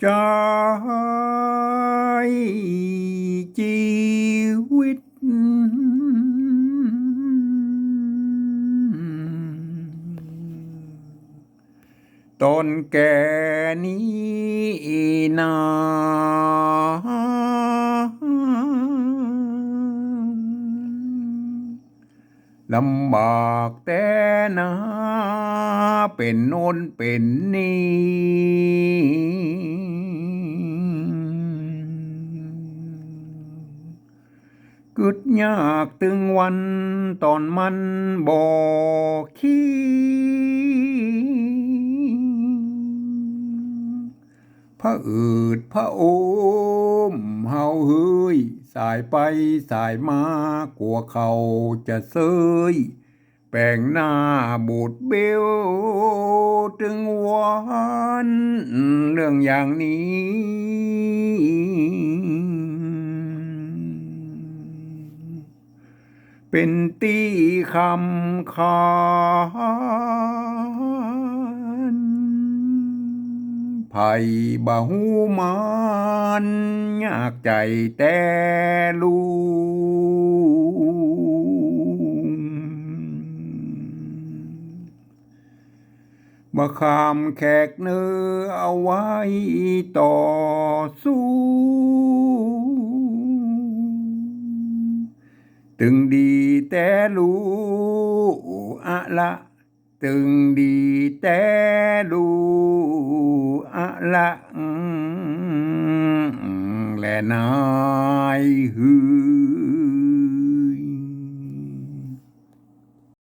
ใจชีวิต ตนแก่นี้นาลำบากแต่นาเป็นโน้นเป็นนี่ กึดยากตึงวันตอนมันบอกขี้ พระอืดพระโอมเฮาเฮ้ย สายไปสายมากลัวเขาจะเซย แปลงหน้าบูดเบลถึงวัน เรื่องอย่างนี้ เป็นตีคำคานไผ่บาหูมันยากใจแต่ลูมาคามแขกเนื้อเอาไว้ต่อสู้ ตึงดีแต่รู้อะละตึงดีแต่รู้อะละและนายฮือ